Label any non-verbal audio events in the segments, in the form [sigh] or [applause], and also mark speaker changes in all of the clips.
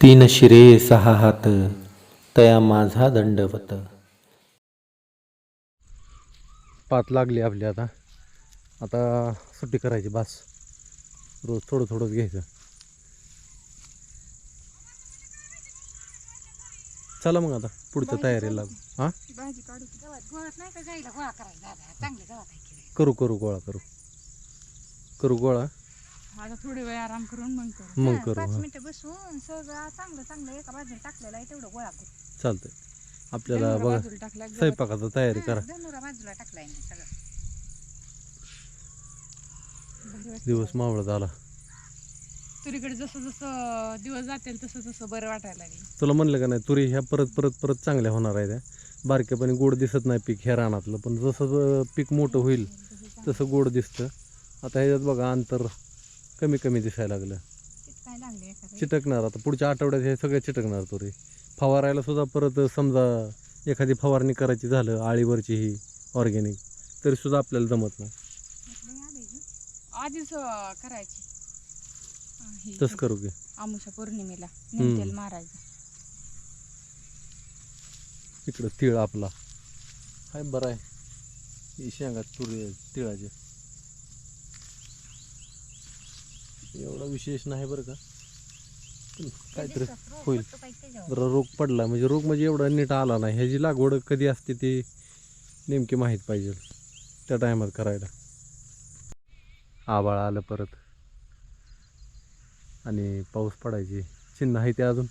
Speaker 1: तीन शिरे सहा हात तया माझा दंडवत. पात लागली आपली आता. आता सुट्टी करायची बास. रोज थोडं थोडंच घ्यायचं. चला मग आता पुढच्या तयारीला लागू. हां?
Speaker 2: भाजी काढू की. गव्हात गोळात नाही का जायला? गोळा करायला दादा चांगले गव्हात आहे की रे.
Speaker 1: करू करू गोळा करू. करू गोळा.
Speaker 2: आता थोडी वेळ आराम करून मग करू.
Speaker 1: मग करू
Speaker 2: पाच
Speaker 1: हां.
Speaker 2: मिनिटं बसून सगळं चांगलं चांगलं एका बाजूला टाकलेलं आहे तेवढं गोळा करू.
Speaker 1: चालतंय. आपल्याला
Speaker 2: धनुरा
Speaker 1: बघा
Speaker 2: बाजूला गवत.
Speaker 1: स्वयंपाकाचं तयारी
Speaker 2: हा,
Speaker 1: करा.
Speaker 2: धनुरा बाजूला टाकलाय मी सगळं. भारी वाटतं.
Speaker 1: दिवस मावळत आला
Speaker 2: तुरीकडे जसं जसं दिवस जातील तसं तसं बरं वाटायला लागलं.
Speaker 1: तुला म्हणलं का नाही तुरी ह्या परत परत परत चांगल्या होणार आहे त्या. बारक्यापणी गोड दिसत नाही पीक ह्या रानातलं पण जसं ज- पीक मोठं होईल तसं गोड दिसतं. आता ह्याच्यात बघा अंतर. कमी कमी दिसायला लागलं.
Speaker 2: एखादं
Speaker 1: चिटकणार आता. पुढच्या आठवड्यात हे सगळे चिटकणार तुरी फवारायला सुद्धा परत समजा एखादी फवारणी करायची झालं आळीवरची ही ऑर्गॅनिक तरी सुद्धा आपल्याला जमत नाही.
Speaker 2: आधीच अं, करायची. ही-
Speaker 1: तसं करू की.
Speaker 2: आमुषा पौर्णिमेला
Speaker 1: हम्म.
Speaker 2: मारायचं.
Speaker 1: इकडं तिळ आपला. हाय बरं आहे. ही शेंगा तुरी तिळाचे. एवढा विशेष नाही बरं का. काहीतरी होईल. जरा रोग पडला म्हणजे रोग म्हणजे एवढा नीट आला नाही. ह्याची लागवड कधी असते ती नेमकी माहीत पाहिजे त्या टायमात करायला. आबाळ आलं परत. आणि पाऊस पडायची चिन्ह आहे ते अजून.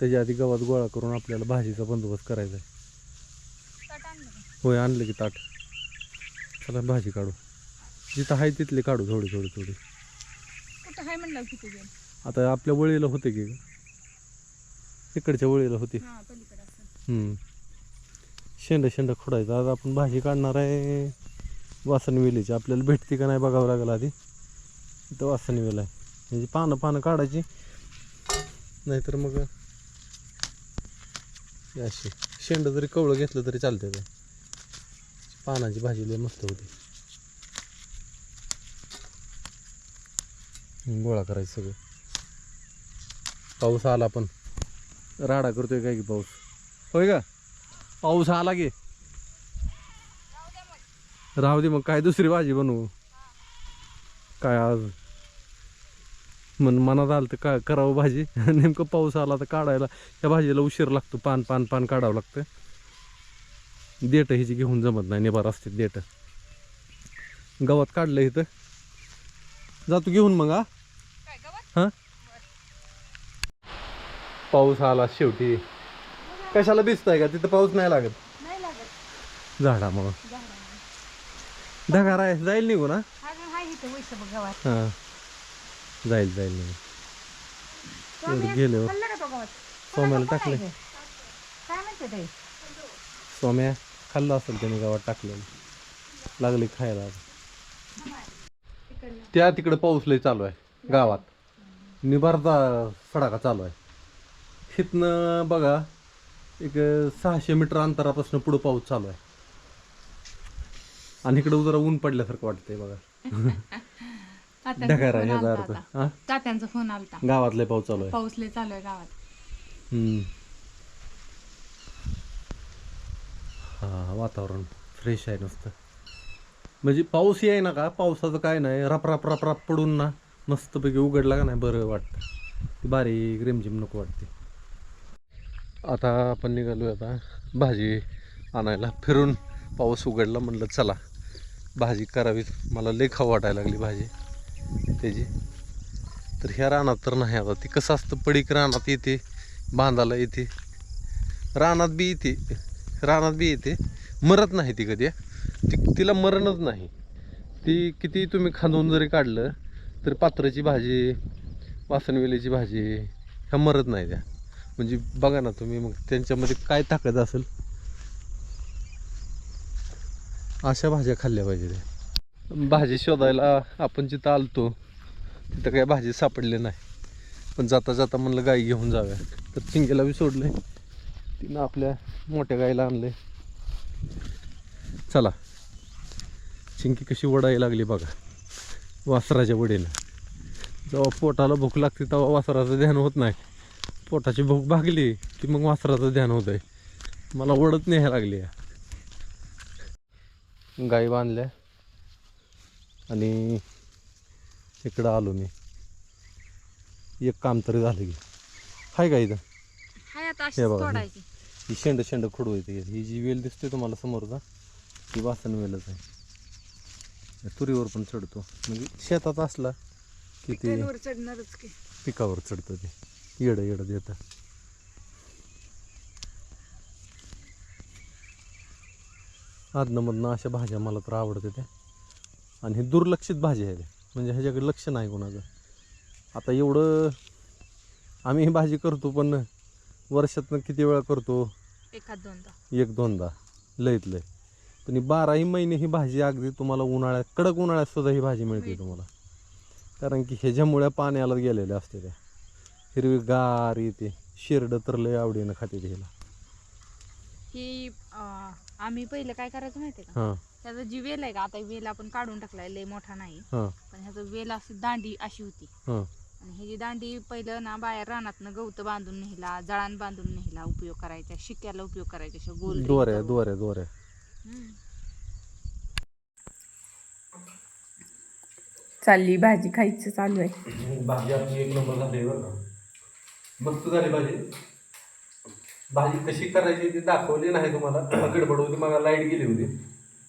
Speaker 1: त्याच्या आधी गवत गोळा करून आपल्याला भाजीचा बंदोबस्त करायचा आहे. होय आणलं की ताट. चला भाजी काढू. जिथं आहे तिथली काढू थोडी थोडी थोडी.
Speaker 2: आहे म्हणलं किती
Speaker 1: आता आपल्या वळीला होते की तिकडच्या वळीला होते.
Speaker 2: हा पलीकडे असं.
Speaker 1: हम्म. शेंड शेंड खोडायचं. आज आपण भाजी काढणार आहे. वासण वेलीची. आपल्याला भेटते का नाही बघावं लागेल आधी. इथं वासण वेल आहे. म्हणजे पानं पानं काढायची. नाहीतर मग हे अशी. शेंड जरी कवळं घेतलं तरी चालते ते. पानाची भाजी लय मस्त होती. गोळा करायचं सगळं. पाऊस आला पण. राडा करतोय काय की पाऊस. होय का? पाऊस आला की. राहू दे मग काय दुसरी भाजी बनवू? काय आज? मन मनात आलं तर काय करावं भाजी. [laughs] नेमकं पाऊस आला तर काढायला त्या भाजीला उशीर लागतो. पान पान पान काढावं लागतं. देठ हिची घेऊन जमत नाही. निबार असते देठ गवत काढलं इथं. जातो घेऊन मग हा? हा? पाऊस आला शेवटी. कशाला भिजताय का? तिथं पाऊस नाही लागत.
Speaker 2: नाही लागत.
Speaker 1: झाडामुळं
Speaker 2: झाडाला.
Speaker 1: ढगार आहे. जाईल निघून हा?
Speaker 2: अजून आहे इथं वैस बघ गवत.
Speaker 1: हा. जाईल जाईल निघून.
Speaker 2: स्वामी,
Speaker 1: गेले हो.
Speaker 2: खाल्लं का तो गवत?
Speaker 1: सोम्याला टाकले?
Speaker 2: काय म्हणते ते?
Speaker 1: सोम्या खाल्लं असेल त्याने गावात टाकलेलं. लागले खायला. त्या तिकडे पाऊस लय चालू आहे गावात. निबारचा सडाका चालू आहे. इथनं बघा एक सहाशे मीटर अंतरापासून पुढं पाऊस चालू आहे. आणि इकडं जरा ऊन पडल्यासारखं वाटतंय बघा. ढगार आहे याचा अर्थ. हा?
Speaker 2: तात्यांचा फोन आलता.
Speaker 1: गावात लय पाऊस चालू आहे.
Speaker 2: पाऊस लय चालू आहे गावात.
Speaker 1: हम्म. हा वातावरण फ्रेश आहे नुसतं. म्हणजे पाऊस याय ना का? पावसाचं काय नाही. रप रप रप रप पडून ना. मस्तपैकी उघडला का नाही बरं वाटतं. ती बारीक रिमझिम नको वाटते. आता आपण निघालो आता भाजी आणायला. फिरून पाऊस उघडला म्हणलं चला भाजी करावी मला लई खाऊ वाटायला लागली भाजी. त्याची. तर ह्या रानात तर नाही आता. ती कसं असतं पडीक रानात येते बांधाला येते. रानात बी येते. रानात बी येते. मरत नाही ती कधी ती तिला मरणच नाही. ती किती तुम्ही खांदून जरी काढलं तर पात्राची भाजी वासनवेलीची भाजी ह्या मरत नाही त्या. म्हणजे बघा ना तुम्ही मग त्यांच्यामध्ये काय ताकद असेल? अशा भाज्या खाल्ल्या पाहिजे त्या. भाजी शोधायला आपण जिथं आलतो तिथं काही भाजी सापडली नाही. पण जाता जाता म्हणलं गाई घेऊन जाव्या. तर चिंगेला बी सोडले तिनं आपल्या मोठ्या गाईला आणले चला. चिंकी कशी वडायला लागली बघा. वासराच्या वडीनं जेव्हा पोटाला भूक लागते तेव्हा वासराचं ध्यान होत नाही. पोटाची भूक भागली की मग वासराचं ध्यान होत आहे मला ओढत न्यायला लागली गाई बांधल्या. आणि इकडं आलो मी. एक काम तरी झालं की. हाय का इथं? हे बघा, हे. शेंड शेंड खुडवायची ही जी वेल दिसते तुम्हाला समोरचा ही वासन वेलच आहे. तुरीवर पण चढतो. म्हणजे शेतात असला की ते
Speaker 2: पिकांवर चढणारच की.
Speaker 1: पिकावर चढतं ते. येडं येडं देतं. आदनमधनं अशा भाज्या मला तर आवडते त्या. आणि हे दुर्लक्षित भाज्या आहेत. म्हणजे ह्याच्याकडे लक्ष नाही कोणाचं. आता एवढं आम्ही ही भाजी करतो पण वर्षातनं किती वेळा करतो?
Speaker 2: एखाद दोनदा.
Speaker 1: एक दोनदा. लयत लय पण ही बाराही महिने ही भाजी अगदी तुम्हाला उन्हाळ्यात कडक उन्हाळ्यात सुद्धा ही भाजी मिळते. तुम्हाला. कारण की ह्याच्यामुळे पाण्याला गेलेल्या असते त्या हिरवी गार येते. शेरडं तर लय आवडीनं खाते ते ह्याला
Speaker 2: ही आम्ही पहिलं काय करायचं माहितीये का?
Speaker 1: हां.
Speaker 2: त्याचा जी वेल आहे का आता वेल आपण काढून टाकलाय लय मोठा नाही.
Speaker 1: हां.
Speaker 2: पण ह्याचा वेल अशी दांडी अशी होती.
Speaker 1: हां.
Speaker 2: आणि ह्याची दांडी पहिलं ना बाहेर रानातनं गवत बांधून नेला जळान बांधून नेला उपयोग करायचा शिक्याला उपयोग करायचा अशा गोल
Speaker 1: दोऱ्या. दोऱ्या दोऱ्या.
Speaker 3: चालली भाजी खायचं चालू आहे.
Speaker 1: भाजी आपली एक नंबर झाली बरं का. मस्त झाली भाजी. भाजी कशी करायची ती दाखवली नाही तुम्हाला. [coughs] गडबड होती मला लाइट गेली होती.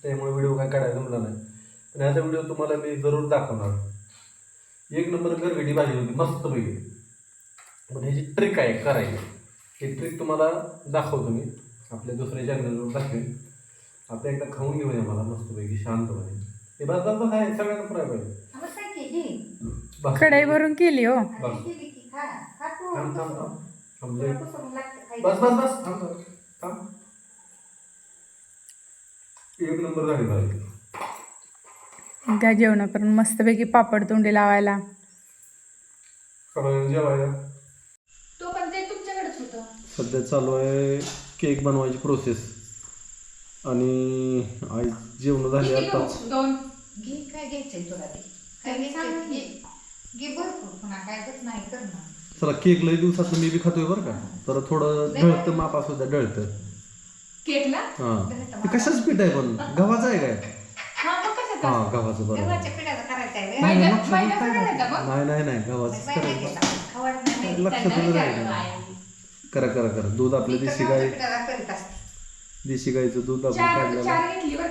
Speaker 1: त्यामुळे व्हिडिओ काय काढायला जमला नाही. पण ह्याचा व्हिडिओ तुम्हाला मी जरूर दाखवणार. एक नंबर गरगडी भाजी होती मस्त पैकी. पण ह्याची ट्रिक आहे करायची. ही ट्रिक तुम्हाला दाखवतो मी. आपल्या दुसऱ्या चॅनलवर दाखवेन. आता एकदा खाऊन घेऊया मला मस्तपैकी शांतपणे हे बस बस बस आहे सगळ्यांना फ्राय पाहिजे. बस.
Speaker 3: कढई भरून केली हो.
Speaker 1: बस थांब थांब थांब. थांब लय. बस बस बस. थांब थांब. थांब. एक नंबर झाली भाजी
Speaker 3: त्या जेवण करून मस्तपैकी पापड तोंडी लावायला.
Speaker 1: सगळ्यांना जेवायला.
Speaker 2: तो पण ते तुमच्याकडेच होतं.
Speaker 1: सध्या चालू आहे केक बनवायची प्रोसेस आणि आई जेवण झाली आता.
Speaker 2: दोन.
Speaker 4: घे काय घ्यायचंय तुला ते? काय घे. भरपूर. पुन्हा काय नाही करणार.
Speaker 1: चला केक लई दिवसात मी बी खातोय बरं का. तर थोडं ढळतं माप असू द्या ढळतं.
Speaker 2: केकला?
Speaker 1: हां. ते कशाच पीठ आहे पण? गव्हाचं आहे काय?
Speaker 2: हा मग
Speaker 1: हां गव्हाचं बरं.
Speaker 4: गव्हाच्या पिठाचा करायचा आहे
Speaker 1: नाही नाही, नाही
Speaker 2: करायचा मग?
Speaker 1: नाही नाही नाही गव्हाचंच करायचं.
Speaker 4: खवड नाही.
Speaker 1: लक्षातच राहिलं. करा करा करा. दूध आपलं देशी
Speaker 4: करीत असते.
Speaker 1: देशी गाईचं दूध आपण
Speaker 2: चार
Speaker 1: काढलेलं.
Speaker 2: चार घेतली बरं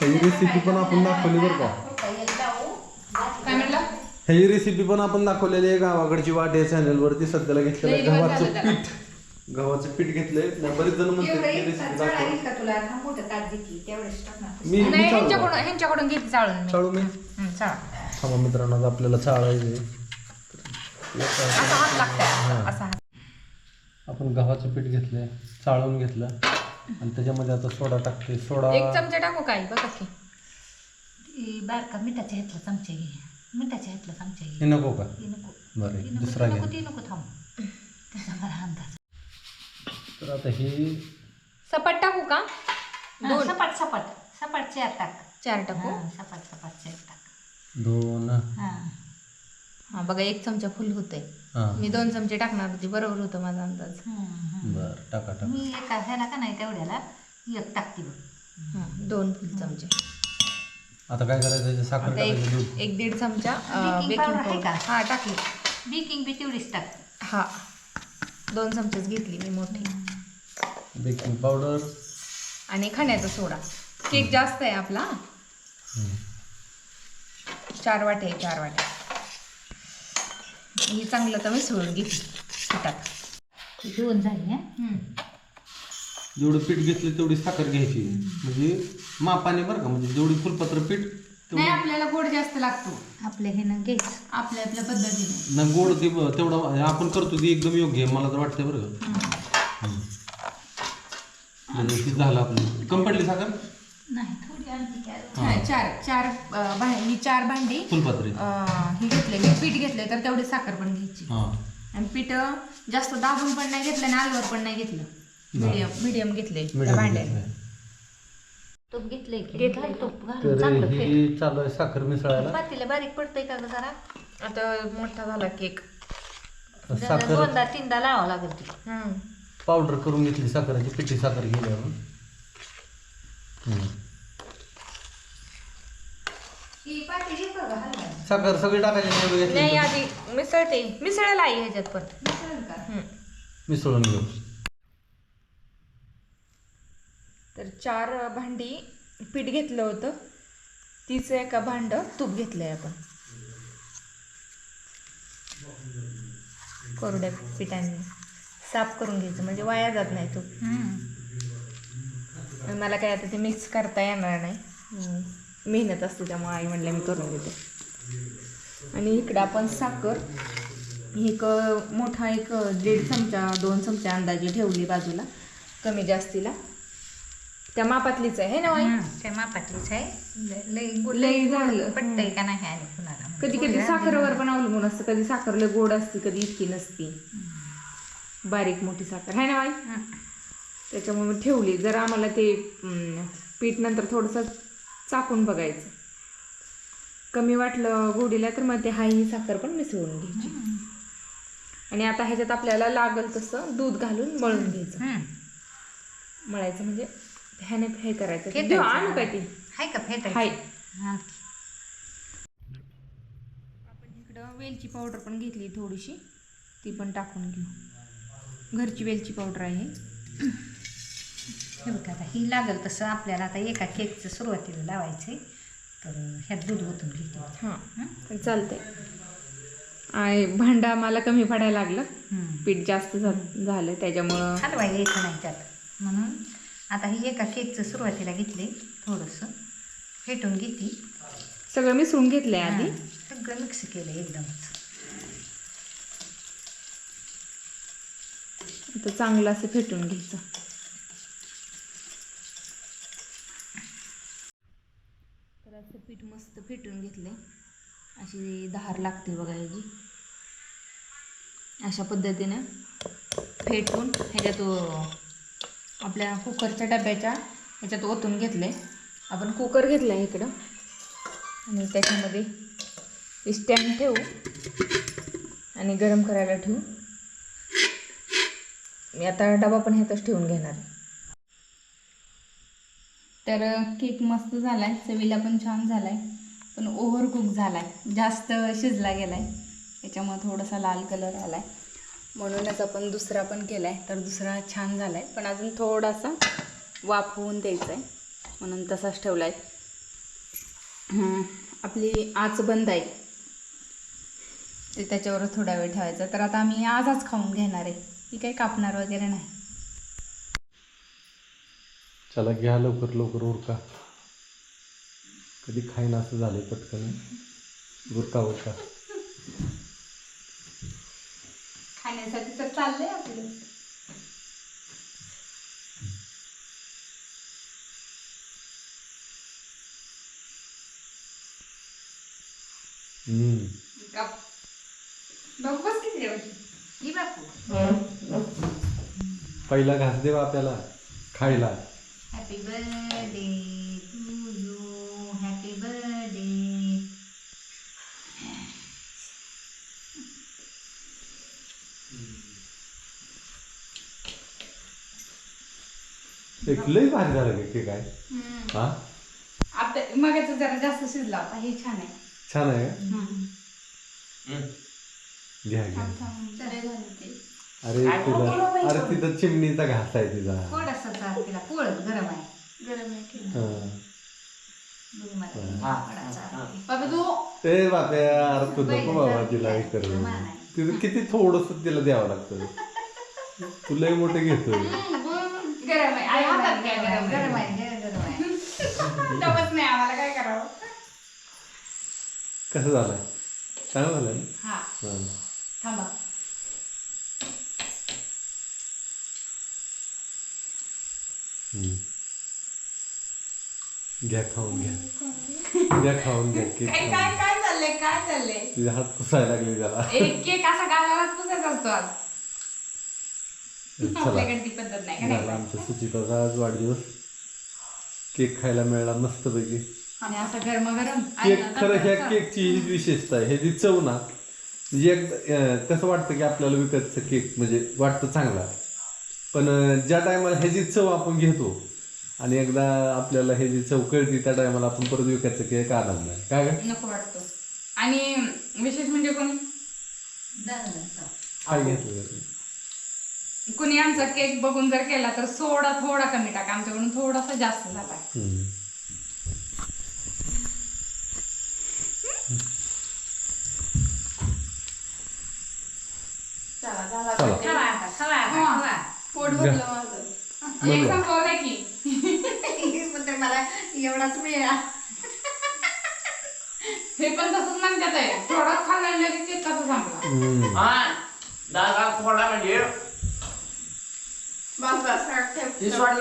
Speaker 1: ह्याची रेसिपी पण आपण दाखवली बरं का.
Speaker 2: काय
Speaker 1: ह्याची रेसिपी पण आपण दाखवलेली आहे गावाकडची वाट या चॅनलवरती सध्याला घेतलेलं आहे गव्हाचं
Speaker 2: त्याला.
Speaker 1: पीठ. गव्हाचं पीठ घेतलंय. नाही, बरेच जण म्हणतात की
Speaker 4: एक
Speaker 1: रेसिपी
Speaker 4: चढा
Speaker 1: दाखव.
Speaker 4: येईल का तुला. हा मोठं ताट देते तेवढेच टाकणार
Speaker 1: मी मी
Speaker 2: नाही
Speaker 1: चालू
Speaker 2: ह्यांच्याकडून
Speaker 1: का?
Speaker 2: ह्यांच्याकडून घेतली चाळून मी.
Speaker 1: चाळू मी?
Speaker 2: हम्म, चाळ.
Speaker 1: थांबा मित्रांनो आता आपल्याला चाळायचं
Speaker 2: असा हात लागतंय. असा हात.
Speaker 1: आपण गव्हाचं पीठ घेतलंय चाळून घेतलं. आणि त्याच्यामध्ये आता सोडा टाकते. सोडा
Speaker 2: एक चमचा टाकू काय? बघा की.
Speaker 4: बारका मिठाच्या ह्यातला चमचा घे. मिठाच्या ह्यातला चमचा घे.
Speaker 1: हे नको का?
Speaker 4: नको.
Speaker 1: बरं
Speaker 4: ती नको
Speaker 1: दुसरा
Speaker 4: ती
Speaker 1: घ्या
Speaker 4: नको ती नको थांब. त्याचा मला अंदाज
Speaker 1: तर आता हे
Speaker 2: सपाट टाकू का?
Speaker 4: हा,
Speaker 2: दोन.
Speaker 4: सपाट सपाट. सपाट चार टाक.
Speaker 2: चार टाकू?
Speaker 4: हा, सपाट सपाट चार टाक.
Speaker 1: दोन.
Speaker 4: हा.
Speaker 2: हा बघा एक चमचा फुल होतंय.
Speaker 1: हां
Speaker 2: मी दोन चमचे टाकणार होती बरोबर होतं माझा अंदाज.
Speaker 1: बरं टाका टाका.
Speaker 4: मी एका ह्याला का नाही तेवढ्याला एक टाकते बघ.
Speaker 2: हा दोन फुल चमचे.
Speaker 1: आता काय करायचं साखर
Speaker 2: आता
Speaker 1: टाकायचं दूध?
Speaker 2: एक एक दीड चमचा बेकिंग
Speaker 4: powder आहे
Speaker 2: पावडर
Speaker 4: का?
Speaker 2: हा टाकली.
Speaker 4: बेकिंग बी तेवढीच टाक.
Speaker 2: हा. दोन चमचेच घेतली मी मोठी.
Speaker 1: बेकिंग पावडर
Speaker 2: आणि खाण्याचा सोडा. केक जास्त आहे आपला. चार वाटे चार वाटे. ही चांगलं तर मिसळून घेतली पिठात.
Speaker 4: दोन झाली हा?
Speaker 1: जेवढं पीठ घेतलं तेवढी साखर घ्यायची. म्हणजे मापाने बरं का म्हणजे जेवढी फुलपत्र पीठ तेवढी
Speaker 2: नाही आपल्याला गोड जास्त लागतो.
Speaker 4: आपल्या हे ना
Speaker 2: आपल्या आपल्या पद्धतीने.
Speaker 1: ना गोड ते तेवढं आपण करतो ते एकदम योग्य आहे मला तर वाटतंय बरं का. हम्म. ते झालं आपलं. कम पडली साखर?
Speaker 4: नाही थोडी
Speaker 2: चार चार भां मी चार भांडी
Speaker 1: फुलपत्री.
Speaker 2: अं, हे घेतले मी पीठ घेतले तर तेवढी साखर पण घ्यायची.
Speaker 1: हां.
Speaker 2: आणि पीठ जास्त दाबून पण नाही घेतलं आणि आलवर पण नाही घेतलं. मीडियम मीडियम घेतले भांड्याने
Speaker 4: तूप घेतलंय की?
Speaker 2: घेतलंय.
Speaker 4: घाल तूप. घालून
Speaker 1: तर
Speaker 4: चांगलं फेट
Speaker 1: ही चालू आहे साखर मिसळायला.
Speaker 4: पातेलं बारीक पडतंय का ग जरा?
Speaker 2: आता मोठा झाला केक.
Speaker 1: साखर
Speaker 4: दोनदा तीनदा लावावं लागेल ती
Speaker 1: पावडर करून घेतली साखराची पिठी साखर गेल्यावर हम्म.
Speaker 4: ही पाठी घेतो का हलवायला?
Speaker 1: साखर सगळी टाकायची नाही एवढं
Speaker 2: नाही
Speaker 1: घेतली
Speaker 2: आधी मिसळते. मिसळायला आई ह्याच्यात पण.
Speaker 4: मिसळून
Speaker 1: घेऊ.
Speaker 2: तर चार भांडी पीठ घेतलं होतं. तीच एका भांड तूप घेतलंय आपण. कोरड्या पिठाने. साफ करून घ्यायचं म्हणजे वाया जात नाही तूप.
Speaker 4: हम्म.
Speaker 2: मला काय आता ते मिक्स करता येणार नाही. हम्म, मेहनत असते त्यामुळे आई म्हणल्या मी करून देते. आणि इकडं आपण साखर एक मोठा एक दीड चमचा दोन चमचे अंदाजे ठेवली बाजूला कमी जास्तीला. त्या मापातलीच आहे ना आई
Speaker 4: त्या मापातलीच आहे. गोड-
Speaker 2: लय झालं.
Speaker 4: पटतंय का नाही आणि कुणाला
Speaker 2: कधी कधी साखरेवर पण अवलंबून असतं कधी साखर लय गोड असते कधी इतकी नसती. बारीक मोठी साखर आहे ना
Speaker 4: हम्म.
Speaker 2: त्याच्यामुळे ठेवली. जर आम्हाला ते पीठ नंतर थोडंसं चाकून बघायचं. कमी वाटलं गोडीला तर मग ते हाय ही साखर पण मिसळून घ्यायची. आणि आता ह्याच्यात आपल्याला लागल तसं दूध घालून मळून घ्यायचं. मळायचं म्हणजे ह्याने हे करायचं. आणू काय ती?
Speaker 4: हाय का फेटायचं?
Speaker 2: हाय. आपण इकडं वेलची पावडर पण घेतली थोडीशी. ती पण टाकून घेऊ. घरची वेलची पावडर आहे.
Speaker 4: हे बघा आता ही लागल तसं आपल्याला आता एका केकचं सुरुवातीला लावायचं आहे तर ह्यात दूध ओतून घेते.
Speaker 2: हां. चालतंय. आणि भांडा मला कमी पडायला लागलं. पीठ जास्त झालं त्याच्यामुळं
Speaker 4: हलवा यायचं नाही त्यात. म्हणून आता ही एका केकचं सुरुवातीला घेतले थोडंसं. फेटून घेते.
Speaker 2: सगळं मिसळून घेतलंय आधी?
Speaker 4: हां, सगळं मिक्स केलं एकदमच.
Speaker 2: आता चांगलं असं फेटून घ्यायचं तर असं पीठ मस्त फेटून आहे अशी धार लागते बघा याची अशा पद्धतीनं फेटून ह्याच्यात आपल्या कुकरच्या डब्याच्या ह्याच्यात ओतून घेतलंय. आपण कुकर घेतलाय इकडं. आणि त्याच्यामध्ये स्टँड ठेवू आणि गरम करायला ठेवू. मी आता डबा पण ह्यातच ठेवून घेणार आहे. तर केक मस्त झाला आहे चवीला पण छान झाला आहे पण ओव्हर कुक आहे जास्त शिजला गेला आहे त्याच्यामुळे थोडासा लाल कलर आला आहे म्हणूनच आपण दुसरा पण केला आहे तर दुसरा छान झाला आहे पण अजून थोडासा वाफ होऊन द्यायचा आहे म्हणून तसाच ठेवला आहे आपली आच बंद आहे. ते त्याच्यावरच थोडा वेळ ठेवायचा. तर आता आम्ही आजच खाऊन घेणार आहे. की काही कापणार वगैरे नाही.
Speaker 1: चला घ्या लवकर लवकर उरका. कधी खाईन असं झालंय पटकन. उरका उरका.
Speaker 2: खाण्यासाठी तर चाललंय आपलं.
Speaker 1: पहिला घास देवा आपल्याला खायला.
Speaker 4: Happy birthday to you happy birthday
Speaker 1: एक लई भारी झालं का काय हा?
Speaker 2: आता मगाचा जरा जास्त शिजला होता हे छान आहे.
Speaker 1: छान आहे का? घ्या घ्या. अरे तिला अरे तिथं चिमणीचा घास आहे तिचा.
Speaker 4: थोडासा चाल तिला? पोळ गरम आहे.
Speaker 2: गरम आहे की
Speaker 1: हा.
Speaker 4: बघ मला थोडासा आहे.
Speaker 2: बाबा तू
Speaker 1: ए बाप्या अरे तू नको बाबा तिला हे कर. तिथं किती थोडस तिला द्यावं लागतं. तू लय मोठं घेतोय.
Speaker 2: गरम आहे. आई हातात घ्या गरम
Speaker 4: गरम आहे गरम गरम आहे.
Speaker 2: डबच नाही आम्हाला काय करावं?
Speaker 1: कसं झालंय? चांगलं झालंय
Speaker 2: हा.
Speaker 1: हा.
Speaker 2: थांबा.
Speaker 1: घ्या खाऊन घ्या घ्या खाऊन घ्या केक
Speaker 2: काय
Speaker 1: खाऊन
Speaker 2: काय
Speaker 1: घ्या.
Speaker 2: काय चाललंय काय चाललंय?
Speaker 1: तिचे हात पुसायला लागले त्याला
Speaker 2: एक केक असा पुसायचा असतो आज.
Speaker 1: चला.
Speaker 2: आपल्याकडे ती पद्धत नाही का?
Speaker 1: झाला
Speaker 2: नाही
Speaker 1: आमच्या सुचिताचा आज वाढदिवस. केक खायला मिळाला मस्तपैकी.
Speaker 2: आणि असं गरम गरम
Speaker 1: केक खरं ह्या केकची विशेषता आहे. ह्याची चव ना म्हणजे एक अं, कसं वाटतं की आपल्याला विकतचं केक म्हणजे वाटतं चांगला. पण अं, ज्या टायमाला ह्याची चव आपण घेतो आणि एकदा आपल्याला ह्याची चव कळती त्या टायमाला आपण परत विकतचं केक आणत नाही काय काय
Speaker 2: नको वाटतो. आणि विशेष म्हणजे कोणी?
Speaker 1: काय घेतलं
Speaker 2: कुणी आमचा केक बघून जर केला तर सोडा थोडा कमी टाका. आमच्याकडून थोडासा जास्त झाला.
Speaker 1: हम्म.
Speaker 2: चला झाला
Speaker 1: चला.
Speaker 2: cake.
Speaker 4: खावा आता खावा आता
Speaker 2: हा.
Speaker 4: खावा
Speaker 2: पोट भरलं माझं. एक संपवलंय की
Speaker 4: एवढाच मिळाला
Speaker 2: हे पण तसंच म्हणतात आहे. थोडंच खाल्लं लगेच केक कसा
Speaker 1: हम्म.
Speaker 5: हा दादा थोडा म्हणजे.
Speaker 2: बस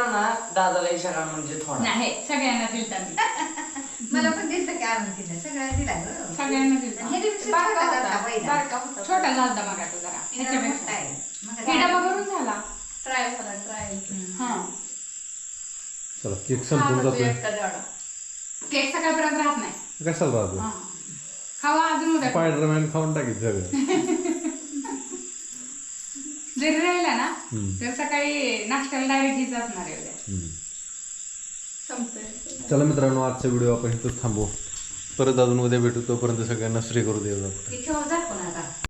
Speaker 5: ना दादाला इशारा म्हणजे थोडा.
Speaker 2: नाही सगळ्यांना दिलता मी.
Speaker 4: मला पण दिलं की आणून दिलं. सगळ्या दिला गं.
Speaker 2: सगळ्यांना दिलता.
Speaker 4: हे दिवशी
Speaker 2: बारका
Speaker 4: छोटा
Speaker 2: होता,
Speaker 4: झालता पहिला.
Speaker 2: बारका होता. छोटा झालता मग आता जरा.
Speaker 4: जरा मोठा
Speaker 2: ह्याच्यापेक्षा
Speaker 4: आहे. मग
Speaker 2: झाला.
Speaker 6: ट्राय झाला ट्राय.
Speaker 2: हा.
Speaker 1: चला केक संपून जातोय.
Speaker 2: केक सकाळपर्यंत राहत नाही.
Speaker 1: कशाला राहतो?
Speaker 2: हा. खावा अजून उद्या.
Speaker 1: स्पायडरमॅन खाऊन टाकीत सगळं. [laughs]
Speaker 2: जरी राहिला ना
Speaker 1: हम्म.
Speaker 2: तर सकाळी नाश्त्याला डायरेक्ट हीच असणार आहे उद्या.
Speaker 1: हम्म.
Speaker 6: संपतोय.
Speaker 1: चला मित्रांनो आजचा व्हिडिओ आपण इथंच थांबू. परत अजून उद्या भेटू तोपर्यंत सगळ्यांना श्री करू देऊ
Speaker 4: हे ठेव जा पण आता